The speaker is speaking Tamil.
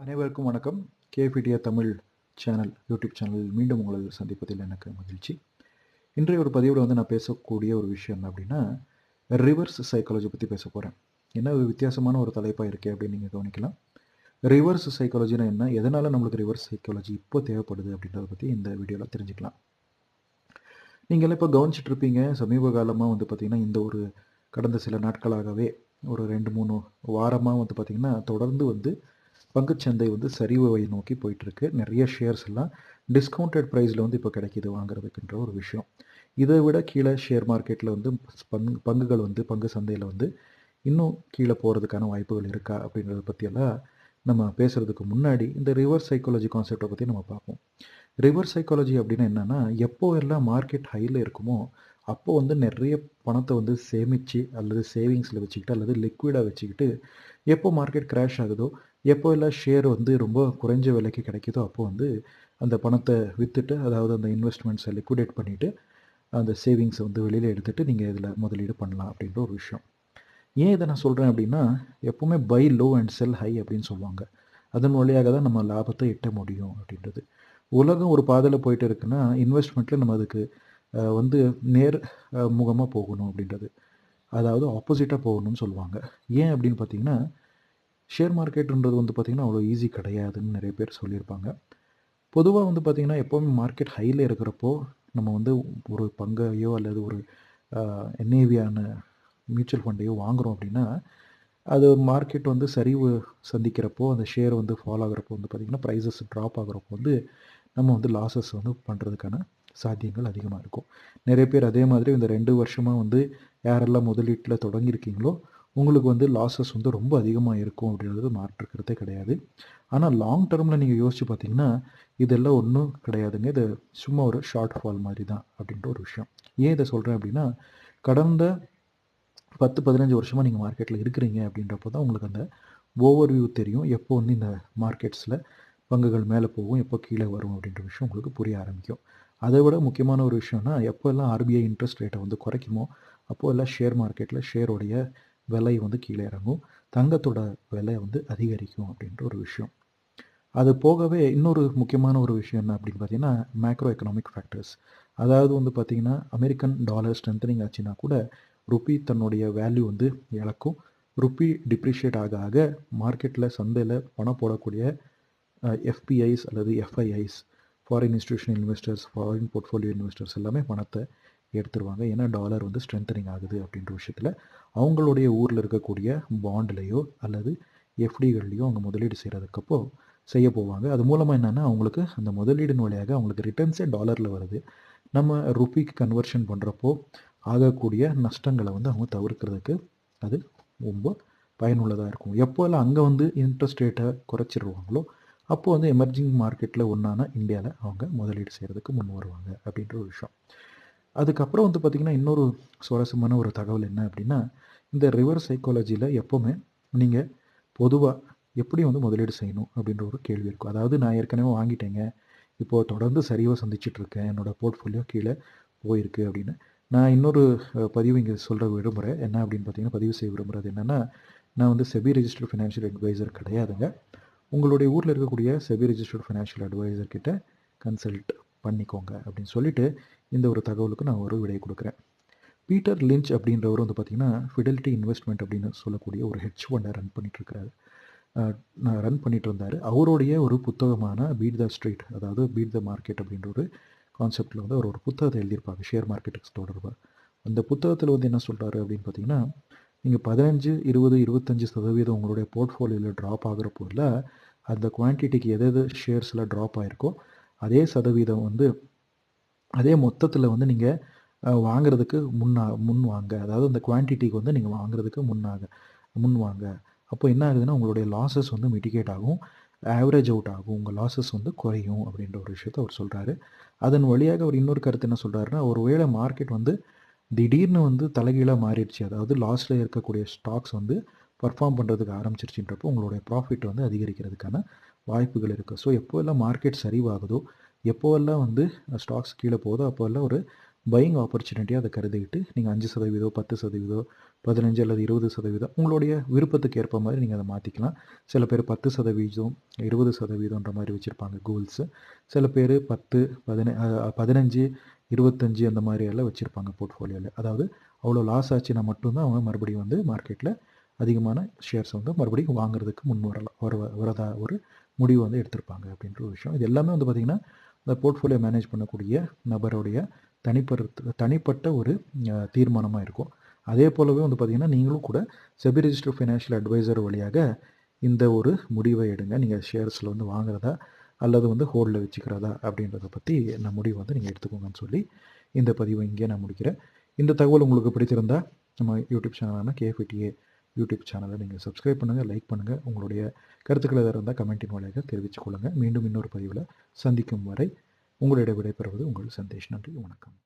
அனைவருக்கும் வணக்கம். கேபிடியா தமிழ் சேனல் யூடியூப் சேனலில் மீண்டும் உங்களை சந்திப்பதில் எனக்கு மகிழ்ச்சி. இன்றைய ஒரு பதிவில் வந்து நான் பேசக்கூடிய ஒரு விஷயம் என்ன அப்படின்னா ரிவர்ஸ் சைக்காலஜி பற்றி பேச போகிறேன் என்ன ஒரு வித்தியாசமான ஒரு தலைப்பாக இருக்கே அப்படின்னு நீங்கள் கவனிக்கலாம். ரிவர்ஸ் சைக்காலஜினா என்ன? எதனால் நம்மளுக்கு ரிவர்ஸ் சைக்காலஜி இப்போ தேவைப்படுது அப்படின்றத பற்றி இந்த வீடியோவில் தெரிஞ்சுக்கலாம். நீங்கள் இப்போ கவனிச்சிட்டு இருப்பீங்க. சமீப காலமாக வந்து பார்த்திங்கன்னா இந்த ஒரு கடந்த சில நாட்களாகவே ஒரு ரெண்டு மூணு வாரமாக வந்து பார்த்திங்கன்னா தொடர்ந்து வந்து பங்குச்சந்தை வந்து சரிவை நோக்கி போயிட்டுருக்கு. நிறைய ஷேர்ஸ் எல்லாம் டிஸ்கவுண்டட் ப்ரைஸில் வந்து இப்போ கிடைக்கிது வாங்குறதுக்குன்ற ஒரு விஷயம். இதை விட கீழே ஷேர் மார்க்கெட்டில் வந்து பங்கு பங்குகள் வந்து பங்கு சந்தையில் வந்து இன்னும் கீழே போகிறதுக்கான வாய்ப்புகள் இருக்கா அப்படின்றத பற்றியெல்லாம் நம்ம பேசுகிறதுக்கு முன்னாடி இந்த ரிவர்ஸ் சைக்காலஜி கான்செப்டை பற்றி நம்ம பார்ப்போம். ரிவர்ஸ் சைக்காலஜி அப்படின்னா என்னென்னா எப்போ எல்லாம் மார்க்கெட் ஹையில் இருக்குமோ அப்போ வந்து நிறைய பணத்தை வந்து சேமித்து அல்லது சேவிங்ஸில் வச்சுக்கிட்டு அல்லது லிக்விடாக வச்சுக்கிட்டு எப்போ மார்க்கெட் க்ராஷ் ஆகுதோ எப்போ எல்லாம் ஷேர் வந்து ரொம்ப குறைஞ்ச விலைக்கு கிடைக்குதோ அப்போ வந்து அந்த பணத்தை விற்றுட்டு அதாவது அந்த இன்வெஸ்ட்மெண்ட்ஸை லிக்விடேட் பண்ணிவிட்டு அந்த சேவிங்ஸை வந்து வெளியில் எடுத்துகிட்டு நீங்கள் இதில் முதலீடு பண்ணலாம் அப்படின்ற ஒரு விஷயம். ஏன் இதை நான் சொல்கிறேன் அப்படின்னா எப்போவுமே buy low and sell high அப்படின்னு சொல்லுவாங்க. அதன் வழியாக தான் நம்ம லாபத்தை எட்ட முடியும் அப்படின்றது. உலகம் ஒரு பாதையில் போயிட்டு இருக்குன்னா இன்வெஸ்ட்மெண்ட்டில் நம்ம அதுக்கு வந்து நேர் முகமாக போகணும் அப்படின்றது. அதாவது ஆப்போசிட்டாக போகணும்னு சொல்லுவாங்க. ஏன் அப்படின்னு பார்த்தீங்கன்னா ஷேர் மார்க்கெட்டுன்றது வந்து பார்த்திங்கன்னா அவ்வளோ ஈஸி கிடையாதுன்னு நிறைய பேர் சொல்லியிருப்பாங்க. பொதுவாக வந்து பார்த்திங்கன்னா எப்போவுமே மார்க்கெட் ஹையில் இருக்கிறப்போ நம்ம வந்து ஒரு பங்கையோ அல்லது ஒரு என்ஏவியான மியூச்சுவல் ஃபண்டையோ வாங்குகிறோம் அப்படின்னா அது மார்க்கெட் வந்து சரிவு சந்திக்கிறப்போ அந்த ஷேர் வந்து ஃபால் ஆகிறப்போ வந்து பார்த்திங்கன்னா ப்ரைஸஸ் ட்ராப் ஆகிறப்போ வந்து நம்ம வந்து லாஸஸ் வந்து பண்ணுறதுக்கான சாத்தியங்கள் அதிகமாக இருக்கும். நிறைய பேர் அதே மாதிரி இந்த ரெண்டு வருஷமாக வந்து யாரெல்லாம் முதலீட்டில் தொடங்கியிருக்கீங்களோ உங்களுக்கு வந்து லாஸஸ் வந்து ரொம்ப அதிகமாக இருக்கும் அப்படின்றது மாற்றுக்கிறதே கிடையாது. ஆனால் லாங் டேர்மில் நீங்கள் யோசிச்சு பார்த்தீங்கன்னா இதெல்லாம் ஒன்றும் கிடையாதுங்க. இது சும்மா ஒரு ஷார்ட் ஃபால் மாதிரி தான் அப்படின்ற ஒரு விஷயம். ஏன் இதை சொல்கிறேன் அப்படின்னா கடந்த பத்து பதினஞ்சு வருஷமாக நீங்கள் மார்க்கெட்டில் இருக்கிறீங்க அப்படின்றப்போ தான் உங்களுக்கு அந்த ஓவர் வியூ தெரியும். எப்போ வந்து இந்த மார்க்கெட்ஸில் பங்குகள் மேலே போகும் எப்போ கீழே வரும் அப்படின்ற விஷயம் உங்களுக்கு புரிய ஆரம்பிக்கும். அதை விட முக்கியமான ஒரு விஷயம்னா எப்போ எல்லாம் ஆர்பிஐ இன்ட்ரெஸ்ட் ரேட்டை வந்து குறைக்குமோ அப்போது எல்லாம் ஷேர் மார்க்கெட்டில் ஷேரோடைய விலை வந்து கீழே இறங்கும். தங்கத்தோட விலை வந்து அதிகரிக்கும் அப்படின்ற ஒரு விஷயம். அது போகவே இன்னொரு முக்கியமான ஒரு விஷயம் என்ன அப்படின்னு பார்த்தீங்கன்னா மேக்ரோ எக்கனாமிக் ஃபேக்டர்ஸ் அதாவது வந்து பார்த்திங்கன்னா அமெரிக்கன் டாலர் ஸ்ட்ரென்தனிங் ஆச்சுன்னா கூட ருப்பி தன்னுடைய வேல்யூ வந்து இழக்கும். ருப்பி டிப்ரிஷியேட் ஆக ஆக மார்க்கெட்டில் சந்தையில் பணம் போடக்கூடிய எஃபிஐஸ் அல்லது FIIs foreign institution investors foreign portfolio investors எல்லாமே பணத்தை எடுத்துருவாங்க. ஏன்னா டாலர் வந்து ஸ்ட்ரென்தனிங் ஆகுது அப்படின்ற விஷயத்தில் அவங்களுடைய ஊரில் இருக்கக்கூடிய பாண்ட்லேயோ அல்லது எஃப்டிகள்லையோ அவங்க முதலீடு செய்கிறதுக்கப்போ செய்ய போவாங்க. அது மூலமாக என்னென்னா அவங்களுக்கு அந்த முதலீடின் வழியாக அவங்களுக்கு ரிட்டர்ன்ஸே டாலரில் வருது. நம்ம ருப்பிக்கு கன்வர்ஷன் பண்ணுறப்போ ஆகக்கூடிய நஷ்டங்களை வந்து அவங்க தவிர்க்கிறதுக்கு அது ரொம்ப பயனுள்ளதாக இருக்கும். எப்போல்லாம் அங்கே வந்து இன்ட்ரெஸ்ட் ரேட்டை குறைச்சிடுவாங்களோ அப்போது வந்து எமர்ஜிங் மார்க்கெட்டில் ஒன்றான இந்தியாவில் அவங்க முதலீடு செய்கிறதுக்கு முன் வருவாங்க அப்படின்ற ஒரு விஷயம். அதுக்கப்புறம் வந்து பார்த்திங்கன்னா இன்னொரு சுவாரஸ்யமான ஒரு தகவல் என்ன அப்படின்னா இந்த ரிவர் சைக்காலஜியில் எப்போவுமே நீங்கள் பொதுவாக எப்படி வந்து முதலீடு செய்யணும் அப்படின்ற ஒரு கேள்வி இருக்கும். அதாவது நான் ஏற்கனவே வாங்கிட்டேங்க. இப்போது தொடர்ந்து சரிவாக சந்திச்சிட்ருக்கேன் என்னோடய போர்ட்ஃபோலியோ கீழே போயிருக்கு அப்படின்னு. நான் இன்னொரு பதிவு இங்கே சொல்கிற விரும்புகிறேன் என்ன அப்படின்னு பார்த்தீங்கன்னா பதிவு செய்ய விரும்புகிறது என்னென்னா நான் வந்து செபி ரிஜிஸ்டர்ட் ஃபினான்ஷியல் அட்வைசர் கிடையாதுங்க. உங்களுடைய ஊரில் இருக்கக்கூடிய செபி ரிஜிஸ்டர்ட் ஃபினான்ஷியல் அட்வைசர் கிட்ட கன்சல்ட் பண்ணிக்கோங்க அப்படின்னு சொல்லிட்டு இந்த ஒரு தகவலுக்கு நான் ஒரு விடை கொடுக்குறேன். பீட்டர் லிஞ்ச் அப்படின்றவர் வந்து பார்த்திங்கன்னா ஃபிடலிட்டி இன்வெஸ்ட்மெண்ட் அப்படின்னு சொல்லக்கூடிய ஒரு ஹெச் ஃபண்டை ரன் பண்ணிகிட்ருக்கிறாரு நான் ரன் பண்ணிட்டு இருந்தார் அவருடைய ஒரு புத்தகமான பீட் த ஸ்ட்ரீட் அதாவது பீட் த மார்க்கெட் அப்படின்ற ஒரு கான்செப்டில் வந்து அவர் ஒரு புத்தகத்தை எழுதியிருப்பாங்க ஷேர் மார்க்கெட்டுக்கு தொடர்பாக அந்த புத்தகத்தில் வந்து என்ன சொல்கிறாரு அப்படின்னு பார்த்தீங்கன்னா நீங்கள் பதினஞ்சு இருபது இருபத்தஞ்சி சதவீதம் உங்களுடைய போர்ட்ஃபோலியோவில் ட்ராப் ஆகிற போதில் அந்த குவான்டிட்டிக்கு எது எது ஷேர்ஸில் ட்ராப் ஆகிருக்கோ அதே சதவீதம் வந்து அதே மொத்தத்தில் வந்து நீங்கள் வாங்குறதுக்கு முன்னா முன் வாங்க. அதாவது அந்த குவான்டிட்டிக்கு வந்து நீங்கள் வாங்குறதுக்கு முன்னாக முன் வாங்க. அப்போ என்ன ஆகுதுன்னா உங்களுடைய லாஸஸ் வந்து மிட்டிகேட் ஆகும். ஆவரேஜ் அவுட் ஆகும். உங்கள் லாஸஸ் வந்து குறையும் அப்படின்ற ஒரு விஷயத்த அவர் சொல்கிறாரு அதன் வழியாக அவர் இன்னொரு கருத்து என்ன சொல்கிறாருன்னா ஒரு வேளை மார்க்கெட் வந்து திடீர்னு வந்து தலைகீழாக மாறிடுச்சு. அதாவது லாஸில் இருக்கக்கூடிய ஸ்டாக்ஸ் வந்து பர்ஃபார்ம் பண்ணுறதுக்கு ஆரம்பிச்சிருச்சுன்றப்போ உங்களுடைய ப்ராஃபிட் வந்து அதிகரிக்கிறதுக்கான வாய்ப்புகள் இருக்குது ஸோ எப்போவெல்லாம் மார்க்கெட் சரிவாகுதோ எப்போவெல்லாம் வந்து ஸ்டாக்ஸ் கீழே போகுதோ அப்போல்லாம் ஒரு பையிங் ஆப்பர்ச்சுனிட்டியாக அதை கருதிக்கிட்டு நீங்கள் அஞ்சு சதவீதம் பத்து சதவீதம் பதினஞ்சு அல்லது இருபது சதவீதம் உங்களுடைய விருப்பத்துக்கு ஏற்ப மாதிரி நீங்கள் அதை மாற்றிக்கலாம் சில பேர் பத்து சதவீதம் இருபது சதவீதம்ன்ற மாதிரி வச்சுருப்பாங்க கோல்ஸு சில பேர் பத்து பதின பதினஞ்சு இருபத்தஞ்சு அந்த மாதிரி எல்லாம் வச்சுருப்பாங்க போர்ட்ஃபோலியோவில் அதாவது அவ்வளோ லாஸ் ஆச்சுன்னா மட்டும்தான் அவங்க மறுபடியும் வந்து மார்க்கெட்டில் அதிகமான ஷேர்ஸ் வந்து மறுபடியும் வாங்குறதுக்கு முன் வரலாம் வர வரதா ஒரு முடிவு வந்து எடுத்திருப்பாங்க அப்படின்ற ஒரு விஷயம். இது எல்லாமே வந்து பார்த்திங்கன்னா இந்த போர்ட்ஃபோலியோ மேனேஜ் பண்ணக்கூடிய நபருடைய தனிப்பட்ட தனிப்பட்ட ஒரு தீர்மானமாக இருக்கும். அதே போலவே வந்து பார்த்திங்கன்னா நீங்களும் கூட செபி ரிஜிஸ்டர் ஃபினான்ஷியல் அட்வைசர் வழியாக இந்த ஒரு முடிவை எடுங்க. நீங்கள் ஷேர்ஸில் வந்து வாங்குறதா அல்லது வந்து ஹோல்டில் வச்சுக்கிறதா அப்படின்றத பற்றி நான் முடிவு வந்து நீங்கள் எடுத்துக்கோங்கன்னு சொல்லி இந்த பதிவை இங்கே நான் முடிக்கிறேன். இந்த தகவல் உங்களுக்கு பிடிச்சிருந்தால் நம்ம யூடியூப் சேனலான கேஃபிடிஏ யூடியூப் சேனலை நீங்கள் சப்ஸ்கிரைப் பண்ணுங்கள் லைக் பண்ணுங்கள் உங்களுடைய கருத்துக்கள் எதாவது இருந்தால் கமெண்டின் வழியாக தெரிவித்துக் கொள்ளுங்கள் மீண்டும் இன்னொரு பதிவில் சந்திக்கும் வரை உங்களிடம் விடைபெறுவது உங்கள் சந்தேஷ். நன்றி வணக்கம்.